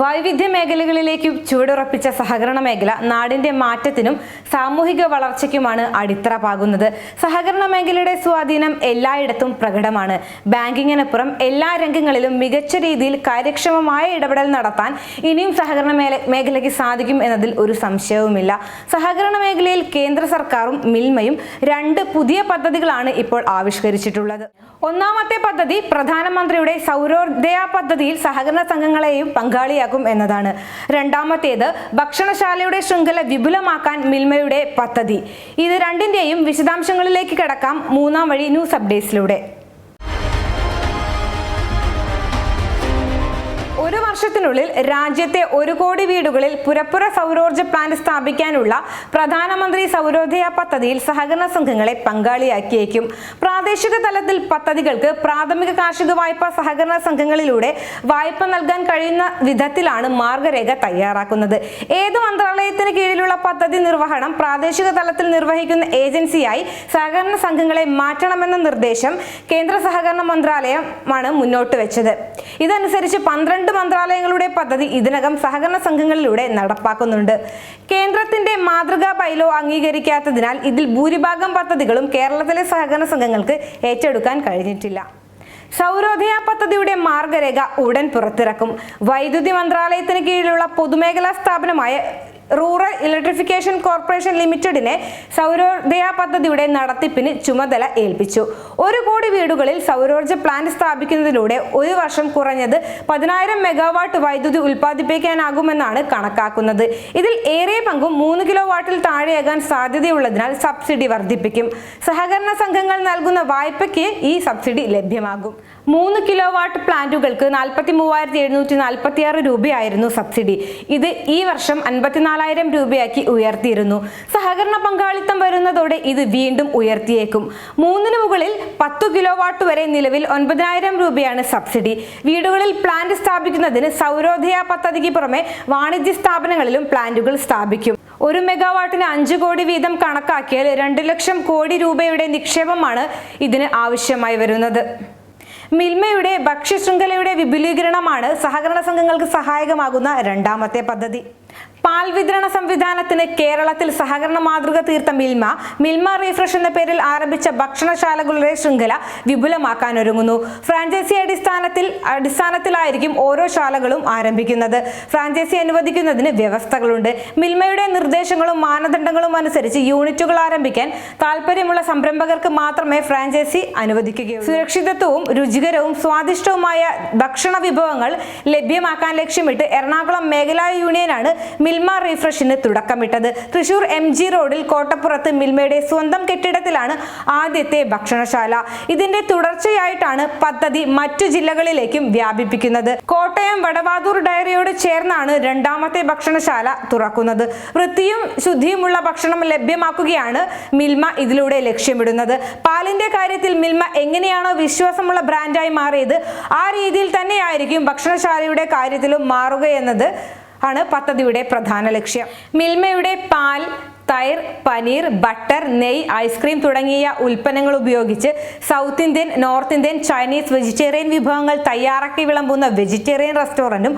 വൈവിധ്യ മേഖലകളിലേക്കും ചുവടുറപ്പിച്ച സഹകരണ മേഖല നാടിന്റെ മാറ്റത്തിനും സാമൂഹിക വളർച്ചയ്ക്കുമാണ് അടിത്തറ പാകുന്നത്. സഹകരണ മേഖലയുടെ സ്വാധീനം എല്ലായിടത്തും പ്രകടമാണ്. ബാങ്കിങ്ങിനപ്പുറം എല്ലാ രംഗങ്ങളിലും മികച്ച രീതിയിൽ കാര്യക്ഷമമായ ഇടപെടൽ നടത്താൻ ഇനിയും സഹകരണ മേഖലയ്ക്ക് സാധിക്കും എന്നതിൽ ഒരു സംശയവുമില്ല. സഹകരണ മേഖലയിൽ കേന്ദ്ര സർക്കാരും മിൽമയും രണ്ട് പുതിയ പദ്ധതികളാണ് ഇപ്പോൾ ആവിഷ്കരിച്ചിട്ടുള്ളത്. ഒന്നാമത്തെ പദ്ധതി പ്രധാനമന്ത്രിയുടെ സൗരോദയ പദ്ധതിയിൽ സഹകരണ സംഘങ്ങളെയും പങ്കാളിയാക്കും എന്നതാണ്. രണ്ടാമത്തേത് ഭക്ഷണശാലയുടെ ശൃംഖല വിപുലമാക്കാൻ മിൽമയുടെ പദ്ധതി. ഇത് രണ്ടിന്റെയും വിശദാംശങ്ങളിലേക്ക് കടക്കാം. മൂന്നാം വഴി ന്യൂസ് അപ്ഡേറ്റ്സിലൂടെ. ഒരു വർഷത്തിനുള്ളിൽ രാജ്യത്തെ ഒരു കോടി വീടുകളിൽ പുരപ്പുറ സൗരോർജ പ്ലാന്റ് സ്ഥാപിക്കാനുള്ള പ്രധാനമന്ത്രി സൗരോദയ പദ്ധതിയിൽ സഹകരണ സംഘങ്ങളെ പങ്കാളിയാക്കിയേക്കും. പ്രാദേശിക തലത്തിൽ പദ്ധതികൾക്ക് പ്രാഥമിക കാർഷിക വായ്പ സഹകരണ സംഘങ്ങളിലൂടെ വായ്പ നൽകാൻ കഴിയുന്ന വിധത്തിലാണ് മാർഗരേഖ തയ്യാറാക്കുന്നത്. ഏത് മന്ത്രാലയത്തിന് കീഴിലുള്ള പദ്ധതി നിർവഹണം പ്രാദേശിക തലത്തിൽ നിർവഹിക്കുന്ന ഏജൻസിയായി സഹകരണ സംഘങ്ങളെ മാറ്റണമെന്ന നിർദ്ദേശം കേന്ദ്ര സഹകരണ മന്ത്രാലയമാണ് മുന്നോട്ട് വെച്ചത്. ഇതനുസരിച്ച് പന്ത്രണ്ട് മന്ത്രാലയങ്ങളുടെ പദ്ധതി ഇതിനകം സഹകരണ സംഘങ്ങളിലൂടെ നടപ്പാക്കുന്നുണ്ട്. കേന്ദ്രത്തിന്റെ മാതൃകാ ബൈലോ അംഗീകരിക്കാത്തതിനാൽ ഇതിൽ ഭൂരിഭാഗം പദ്ധതികളും കേരളത്തിലെ സഹകരണ സംഘങ്ങൾക്ക് ഏറ്റെടുക്കാൻ കഴിഞ്ഞിട്ടില്ല. സൗരോദയ പദ്ധതിയുടെ മാർഗരേഖ ഉടൻ പുറത്തിറക്കും. വൈദ്യുതി മന്ത്രാലയത്തിന് കീഴിലുള്ള പൊതുമേഖലാ സ്ഥാപനമായ റൂറൽ ഇലക്ട്രിഫിക്കേഷൻ കോർപ്പറേഷൻ ലിമിറ്റഡിനെ സൗരോദയ പദ്ധതിയുടെ നടത്തിപ്പിന് ചുമതല ഏൽപ്പിച്ചു. ഒരു കോടി വീടുകളിൽ സൗരോർജ പ്ലാന്റ് സ്ഥാപിക്കുന്നതിലൂടെ ഒരു വർഷം കുറഞ്ഞത് പതിനായിരം മെഗാവാട്ട് വൈദ്യുതി ഉൽപ്പാദിപ്പിക്കാനാകുമെന്നാണ് കണക്കാക്കുന്നത്. ഇതിൽ ഏറെ പങ്കും മൂന്ന് കിലോ വാട്ടിൽ താഴെയാകാൻ സാധ്യതയുള്ളതിനാൽ സബ്സിഡി വർദ്ധിപ്പിക്കും. സഹകരണ സംഘങ്ങൾ നൽകുന്ന വായ്പയ്ക്ക് ഈ സബ്സിഡി ലഭ്യമാകും. മൂന്ന് കിലോ വാട്ട് പ്ലാന്റുകൾക്ക് നാൽപ്പത്തി മൂവായിരത്തി എഴുന്നൂറ്റി നാൽപ്പത്തി ആറ് രൂപയായിരുന്നു സബ്സിഡി. ഇത് ഈ വർഷം അൻപത്തിനാലായിരം രൂപയാക്കി ഉയർത്തിയിരുന്നു. സഹകരണ പങ്കാളിത്തം വരുന്നതോടെ ഇത് വീണ്ടും ഉയർത്തിയേക്കും. മൂന്നിന് മുകളിൽ പത്തു കിലോ വാട്ട് വരെ നിലവിൽ ഒൻപതിനായിരം രൂപയാണ് സബ്സിഡി. വീടുകളിൽ പ്ലാന്റ് സ്ഥാപിക്കുന്നതിന് സൗരോധയ പദ്ധതിക്ക് പുറമെ വാണിജ്യ സ്ഥാപനങ്ങളിലും പ്ലാന്റുകൾ സ്ഥാപിക്കും. ഒരു മെഗാവാട്ടിന് അഞ്ച് കോടി വീതം കണക്കാക്കിയാൽ രണ്ട് ലക്ഷം കോടി രൂപയുടെ നിക്ഷേപമാണ് ഇതിന് ആവശ്യമായി വരുന്നത്. മിൽമയുടെ ഭക്ഷ്യശൃംഖലയുടെ വിപുലീകരണമാണ് സഹകരണ സംഘങ്ങൾക്ക് സഹായകമാകുന്ന രണ്ടാമത്തെ പദ്ധതി. പാൽ വിതരണ സംവിധാനത്തിന് കേരളത്തിൽ സഹകരണ മാതൃക തീർത്ത മിൽമ മിൽമ റീഫ്രഷ് എന്ന പേരിൽ ആരംഭിച്ച ഭക്ഷണശാലകളുടെ ശൃംഖല വിപുലമാക്കാൻ ഒരുങ്ങുന്നു. ഫ്രാഞ്ചൈസി അടിസ്ഥാനത്തിൽ അടിസ്ഥാനത്തിലായിരിക്കും ഓരോ ശാലകളും ആരംഭിക്കുന്നത്. ഫ്രാഞ്ചൈസി അനുവദിക്കുന്നതിന് വ്യവസ്ഥകളുണ്ട്. മിൽമയുടെ നിർദ്ദേശങ്ങളും മാനദണ്ഡങ്ങളും അനുസരിച്ച് യൂണിറ്റുകൾ ആരംഭിക്കാൻ താല്പര്യമുള്ള സംരംഭകർക്ക് മാത്രമേ ഫ്രാഞ്ചൈസി അനുവദിക്കുകയുള്ളൂ. സുരക്ഷിതത്വവും രുചികരവും സ്വാദിഷ്ടവുമായ ഭക്ഷണ വിഭവങ്ങൾ ലഭ്യമാക്കാൻ ലക്ഷ്യമിട്ട് എറണാകുളം മേഖലാ യൂണിയനാണ് മിൽമ റീഫ്രഷിന് തുടക്കമിട്ടത്. തൃശൂർ എം ജി റോഡിൽ കോട്ടപ്പുറത്ത് മിൽമയുടെ സ്വന്തം കെട്ടിടത്തിലാണ് ആദ്യത്തെ ഭക്ഷണശാല. ഇതിന്റെ തുടർച്ചയായിട്ടാണ് പദ്ധതി മറ്റു ജില്ലകളിലേക്കും വ്യാപിപ്പിക്കുന്നത്. കോട്ടയം വടവാതൂർ ഡയറിയോട് ചേർന്നാണ് രണ്ടാമത്തെ ഭക്ഷണശാല തുറക്കുന്നത്. വൃത്തിയും ശുദ്ധിയുമുള്ള ഭക്ഷണം ലഭ്യമാക്കുകയാണ് മിൽമ ഇതിലൂടെ ലക്ഷ്യമിടുന്നത്. പാലിന്റെ കാര്യത്തിൽ മിൽമ എങ്ങനെയാണോ വിശ്വാസമുള്ള ബ്രാൻഡായി മാറിയത് ആ രീതിയിൽ തന്നെയായിരിക്കും ഭക്ഷണശാലയുടെ കാര്യത്തിലും മാറുകയെന്നത് ആണ് പദ്ധതിയുടെ പ്രധാന ലക്ഷ്യം. മിൽമയുടെ പാൽ തൈർ പനീർ ബട്ടർ നെയ് ഐസ്ക്രീം തുടങ്ങിയ ഉൽപ്പന്നങ്ങൾ ഉപയോഗിച്ച് south Indian north Indian Chinese vegetarian വിഭവങ്ങൾ തയ്യാറാക്കി വിളമ്പുന്ന vegetarian റെസ്റ്റോറന്റും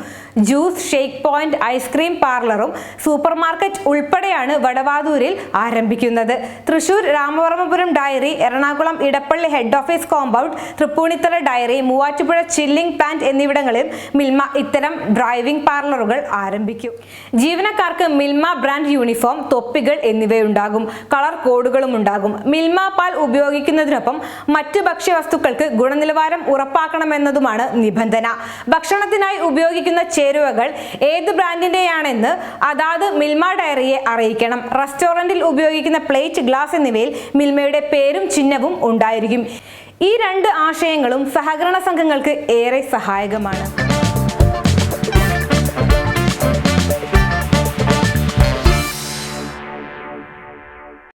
juice shake point ice cream പാർലറും super market ഉൾപ്പെടെയാണ് വടവാതൂരിൽ ആരംഭിക്കുന്നത്. Thrissur Ramavarmapuram dairy Ernakulam Edappally head office compound Tripunithura dairy Muvattupuzha chilling plant എന്നിവിടങ്ങളിൽ മിൽമ ഇത്തരം ഡ്രൈവിംഗ് പാർലറുകൾ ആരംഭിക്കും. ജീവനക്കാർക്ക് മിൽമ ബ്രാൻഡ് യൂണിഫോം തൊപ്പികൾ എന്നിവയുണ്ടാകും. കളർ കോഡുകളും ഉണ്ടാകും. മിൽമ പാൽ ഉപയോഗിക്കുന്നതിനൊപ്പം മറ്റ് ഭക്ഷ്യവസ്തുക്കൾക്ക് ഗുണനിലവാരം ഉറപ്പാക്കണമെന്നതുമാണ് നിബന്ധന. ഭക്ഷണത്തിനായി ഉപയോഗിക്കുന്ന ചേരുവകൾ ഏത് ബ്രാൻഡിന്റെയാണെന്ന് അതാത് മിൽമ ഡയറിയെ അറിയിക്കണം. റെസ്റ്റോറന്റിൽ ഉപയോഗിക്കുന്ന പ്ലേറ്റ് ഗ്ലാസ് എന്നിവയിൽ മിൽമയുടെ പേരും ചിഹ്നവും ഉണ്ടായിരിക്കും. ഈ രണ്ട് ആശയങ്ങളും സഹകരണ സംഘങ്ങൾക്ക് ഏറെ സഹായകമാണ്.